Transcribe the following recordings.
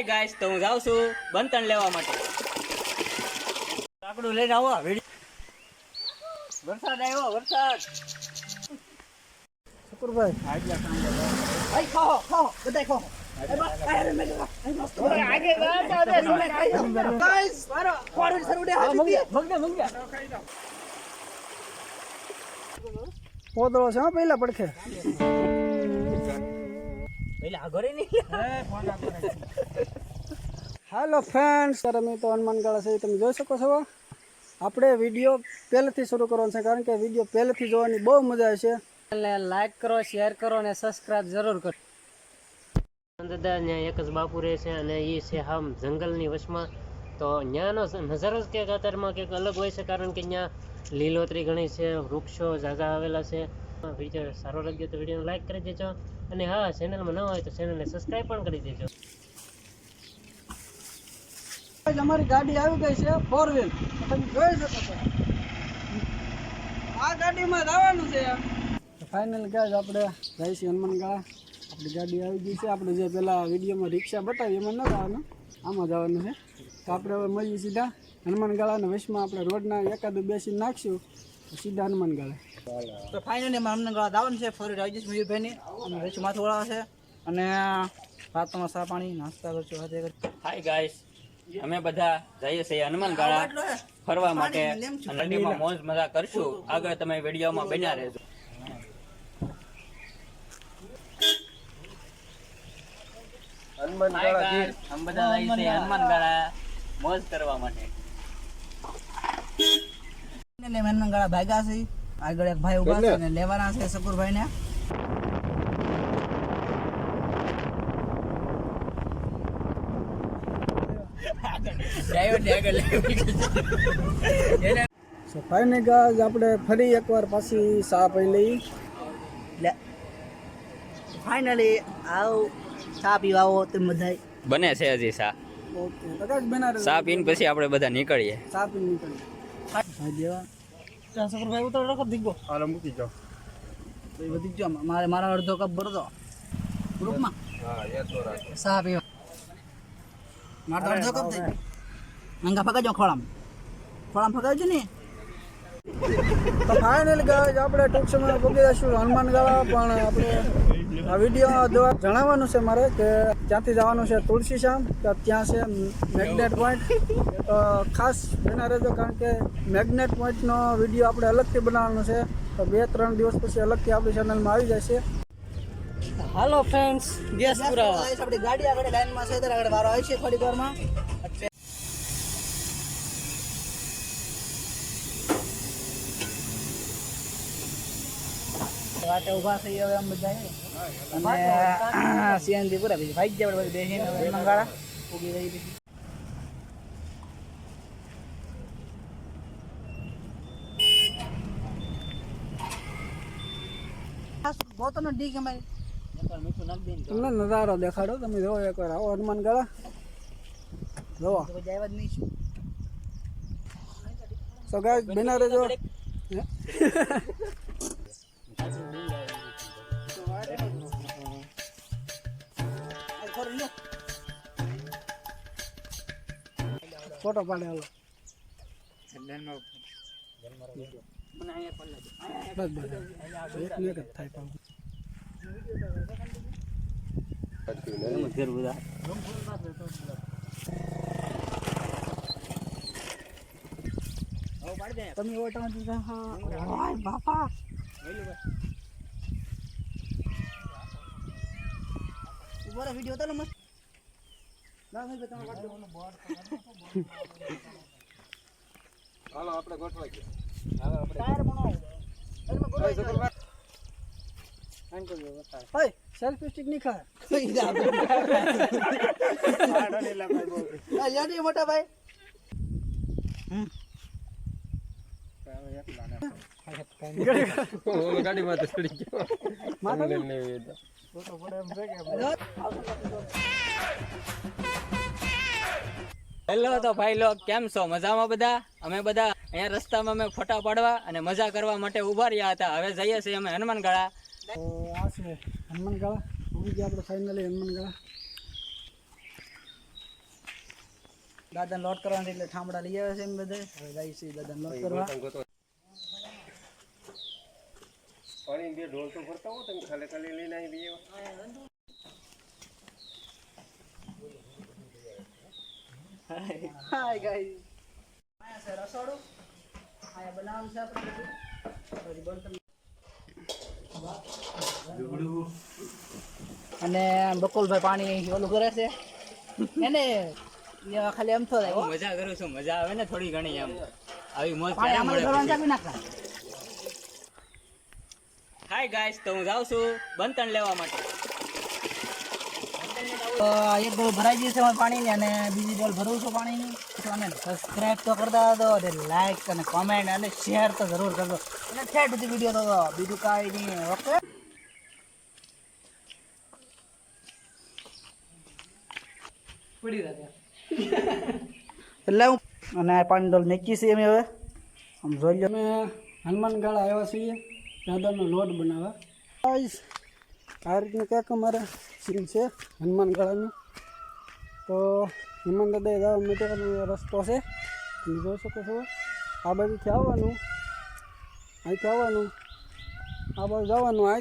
Hi guys તો હું જાઉં છું બંતણ લેવા માટે. લાકડું લઈને આવો વરસાદ આવ્યો વરસાદ. શુક્રભાઈ આઈ ખાઓ ખાઓ બધાય ખાઓ. પોદળો છે હો પેલા પડખે. હાલો ફ્રેન્ડ્સ ત્યારે મેં તો હનુમાનગાળા છે એ તમે જોઈ શકો છો. આપણે વીડિયો પહેલેથી શરૂ કરવાનો છે કારણ કે વીડિયો પહેલેથી જોવાની બહુ મજા આવશે એટલે લાઈક કરો શેર કરો અને સબસ્ક્રાઇબ જરૂર કરો. દાદા ત્યાં એક જ બાપુ રહે છે અને એ છે આમ જંગલની વચમાં તો ત્યાંનો નજારો જ કંઈક અત્યારમાં કંઈક અલગ હોય છે કારણ કે ત્યાં લીલોતરી ઘણી છે વૃક્ષો ઝાઝા આવેલા છે. વીડિયો સારો લાગ્યો તો વિડીયોને લાઇક કરી દેજો. અને હા ચેનલમાં ન હોય તો ચેનલને સબસ્ક્રાઈબ પણ કરી દેજો. અમારી ગાડી આવી ગઈ છે ફોર વ્હીલ તમે જોઈ શકો છો. આ ગાડીમાં જવાનું છે. ફાઇનલ ગાઈઝ આપણે જઈશું હનુમાનગાળા આપણી ગાડી આવી ગઈ છે. આપણે જે પેલા વિડીયોમાં રિક્ષા બતાવી, એમાં ન જવાનું. આમાં જવાનું છે. તો આપણે હવે મળીએ સીધા હનુમાનગાળાના વચમાં આપણે રોડના એકાદું બેસીને નાખશું. તો સીધા હનુમાનગાળા તો ફાઇનલી અમે અમને ગાળા દાવન છે ફરી રાજેશ મયુરભાઈની. અને રેચું માથું છે. અને રાતમાં સા પાણી નાસ્તા કરશું હાથે હાય ગાઈસ અમે બધા જઈએ છીએ હનુમાન ગાળા ફરવા માટે. નદીમાં મોજ મજા કરશું. આગળ તમે વિડીયોમાં બન્યા રહેજો. હનુમાન છીએ હનુમાન ગાળા મોજ કરવા માટે. એટલે મેન ભાગ્યા છે. આગળ એક ભાઈ ઊભા છે અને લેવાના છે શકુરભાઈ ને સો ફાઇનલ ગાઈઝ આપણે ફરી એકવાર પાછી સા પી લઈ. ફાઇનલી આવ. સા પીવા આવો તમે બધા બને છે હજી સા. ઓકે તો ગાઈઝ બેના સા પીને પછી આપણે બધા નીકળીએ. સા પીને નીકળી ભાઈ દેવા ઉતર રાખો દીગો હાલો મૂકી જાઓ. તો એ વધી ગયો મારે મારા અડધો કપ ભરતો ગ્રુપમાં ચા પીવા મારે તો ગયો મંગા ફગાજો ખોળામાં ખોળામાં ફગાવજો ને તો ફાઇનલ ગાઈઝ આપણે ટૂંક સમયમાં પહોંચી હનુમાન હનુમાનગાળા પણ આપણે આ વીડિયો દ્વારા જણાવવાનું છે મારે કે ત્યાંથી જવાનું છે તુલસી શામ કે ત્યાં છે મેગ્નેટ પોઈન્ટ. તો ખાસ બના રહેજો કારણ કે મેગ્નેટ પોઈન્ટનો વીડિયો આપણે અલગથી બનાવવાનો છે. તો બે ત્રણ દિવસ પછી અલગથી આપણી ચેનલમાં આવી જશે હાલો ફ્રેન્ડ્સ ગેસ પુરાવા. આપણી ગાડી આગળ લાઈનમાં છે ત્યારે આગળ વારો આવી છે થોડીક વારમાં. વાટે ઊભા થઈ હવે આમ બધા અને સીએનજી પૂરા પછી ભાઈ જાય બધું બેસીને હવે મંગાળા. ઉગી રહી પછી. તમને નજારો દેખાડો તમે જોવો એકવાર આવો જોવો આવ્યા નહીં શું? સો ગાઈઝ બિના ફોટો પાડે હાલો બસ બસ એક ને એક જ થાય પાછું. તમે ઓટા દીધા હા ઓય બાપા ઊભો વિડિયો વિડિયો ને મસ્ત? ના ભાઈ તમે કાઢ દો. ટાયર બનાવો. એમાં ગોળો ઓય સેલ્ફી સ્ટિક નહીં ખાય. આ યાડી મોટા ભાઈ? હેલો તો ભાઈ લોક કેમ છો? મજામાં બધા? અમે બધા અહીંયા રસ્તામાં અમે ફોટા પાડવા અને મજા કરવા માટે ઊભા રહ્યા હતા. હવે જઈએ છીએ અમે હનુમાનગાળા તો આ છે હનુમાનગાળા ઊભી ગયા આપણે ફાઇનલી હનુમાનગાળા દાદાને લોટ કરવાની એટલે ઠામડા લઈ આવ્યા છે એમ બધે. હવે જાય છે દાદાને લોટ કરવા. પાણી બે ઢોલ તો ભરતા હો તમે ખાલી ખાલી લઈને આવી બીજે હાય ગાઈસ આયા છે રસોડું આયા બનાવવાનું છે આપણે બધું પછી બળતણ અને બકુલભાઈ પાણી ઓલું કરે છે. એને ખાલી એમ હો. મજા કરું છું મજા આવે ને થોડી ઘણી એમ આવી મોજ પાણી આમાં મળે ચાપી નાખતા હાય ગાઈસ તો હું જાઉં છું બંતણ લેવા માટે. એક ડોલ ભરાઈ ગઈ છે પાણીની અને બીજી ડોલ ભરવું છું પાણીની. તો અને સબસ્ક્રાઈબ તો કરતા દો અને લાઈક અને કોમેન્ટ અને શેર તો જરૂર કરજો. અને છેટ સુધી વીડિયો તો બીજું કાંઈ નહીં ઓકે એટલે હું અને પાણી ડોલ મેકી છે અમે હવે. આમ જોઈ લો. અમે હનુમાનગઢ આવ્યા છીએ. દાદાનો લોટ બનાવવા. ગાઈસ, આ રીતનું ક્યાંક અમારે સીન છે હનુમાન ગાળાનું. તો હનુમાન દાદા જવા માટેનો રસ્તો છે. તમે જોઈ શકો છો. આ બાજુથી આવવાનું. અહીંથી આવવાનું. આ બાજુ જવાનું આ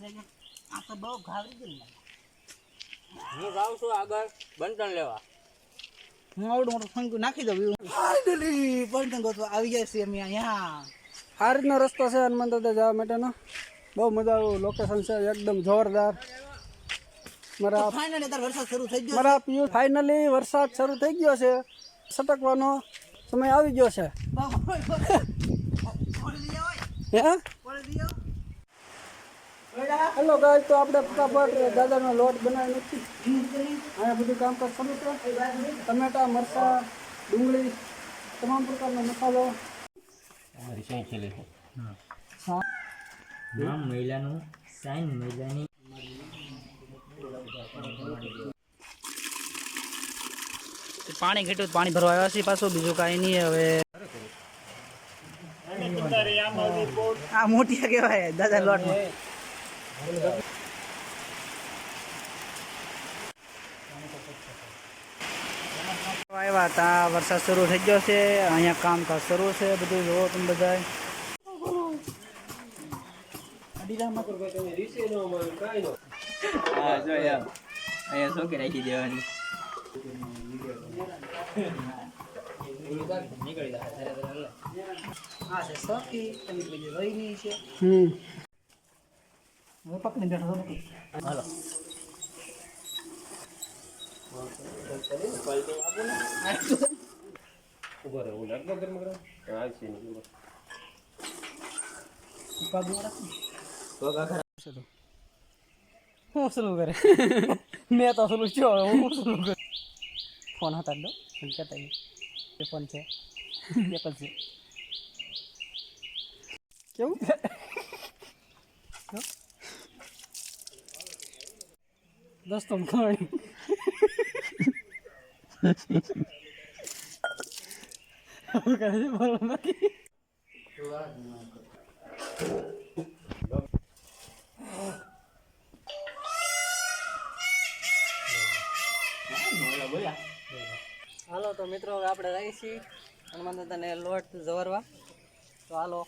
હે આ તો બહુ ઘાવરી ગયું. હું જાઉં છું આગળ બંતણ લેવા. હું આવડું મોટું ફંકું નાખી દઉં ફાઇનલી પણ ગોતવા આવી જાય છે અમે અહીંયા. આ રીતનો રસ્તો છે હનુમાન દાદા જવા માટેનો. બહુ મજા આવ્યું લોકેશન છે એકદમ જોરદાર. મારા ફાઇનલી અત્યારે વરસાદ શરૂ થઈ ગયો મારા પિયુ ફાઇનલી વરસાદ શરૂ થઈ ગયો છે. સટકવાનો સમય આવી ગયો છે. હે? હેલો ગાય તો આપણે ફટાફટ દાદાનો લોટ બનાવી નથી અહીંયા બધું કામકાજ શરૂ છે. ટમેટા મરચાં ડુંગળી તમામ પ્રકારનો મસાલો. નામ મહિલાનું સાઈન મહિલાની. પાણી ઘટ્યું તો પાણી ભરવા આવ્યા છે પાછું બીજું કાંઈ નહીં હવે. આ મોટી કહેવાય દાદા લોટ આવ્યા હતા વરસાદ શરૂ થઈ ગયો છે અહીંયા કામકાજ શરૂ છે બધું જોવો તમે બધા અહીંયા સોકે રાખી દેવાની. નીકળી જાય હા છે સખી તમે બીજી રહી નહીં છે. હમ. હું પકડી બેઠો નથી હાલો ઊભો રહે લાગતો ગરમ ગરમ હા છે નહીં હું શરૂ કરે મેં તો શરૂ છો હું શરૂ કર ફોન હતા દો કહેતા એ ફોન છે એ પણ છે કેવું દોસ્તો શું કરે છે? બોલો બાકી. હાલો, તો મિત્રો આપણે છીએ હનુમાન દાદાને લોટ જવરવા. તો હાલો,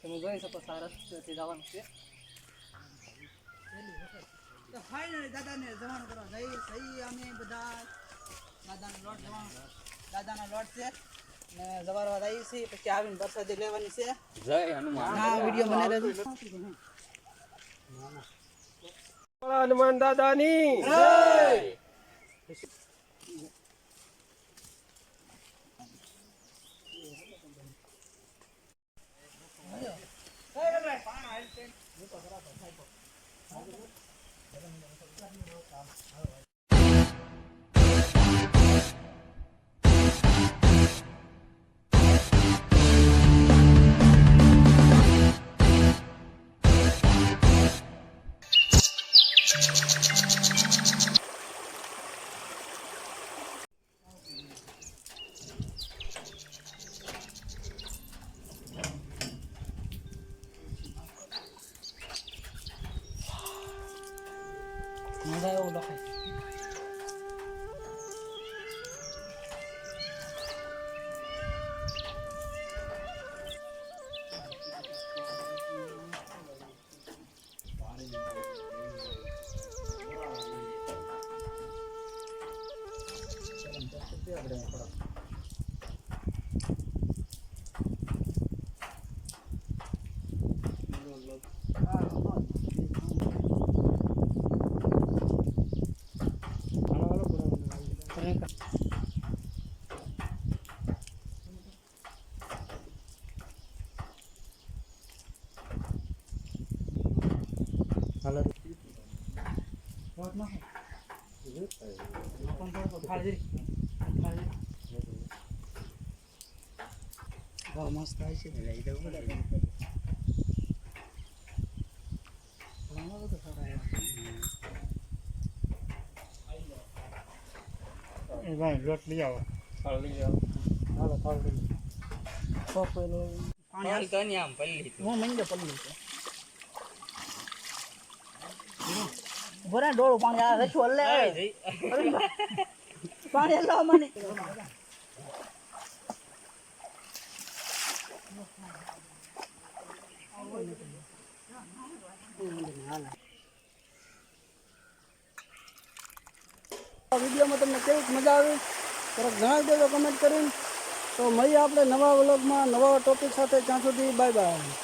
તમે જોઈ શકો આ રસ્તેથી જવાનું છે. તો ફાઇનલી દાદાને જવાનું કરવા જઈ સહી અમે બધા. દાદાને લોટ જવાનું દાદાના લોટ છે. ને જવારવા જઈએ છે પછી આવીને બરસાદી લેવાની છે. જય હનુમાન. હા વીડિયો મને રહેજો હનુમાન દાદાની. જય. પાણા હેલ્પ Thank you. Gracias. ભાવ મસ્ત થાય છે પાણી તો નહીં આમ પલ્લી હું મંડે પલ્લી છે. બોરા ડોળું પાણી આ રચું હલ્લે પાણી હલાવ મને વિડીયોમાં તમને કેવી મજા આવી? તરફ જણાવી દેજો કમેન્ટ કરીને. તો મળીએ આપણે નવા વ્લોગમાં નવા ટોપિક સાથે. ત્યાં સુધી બાય બાય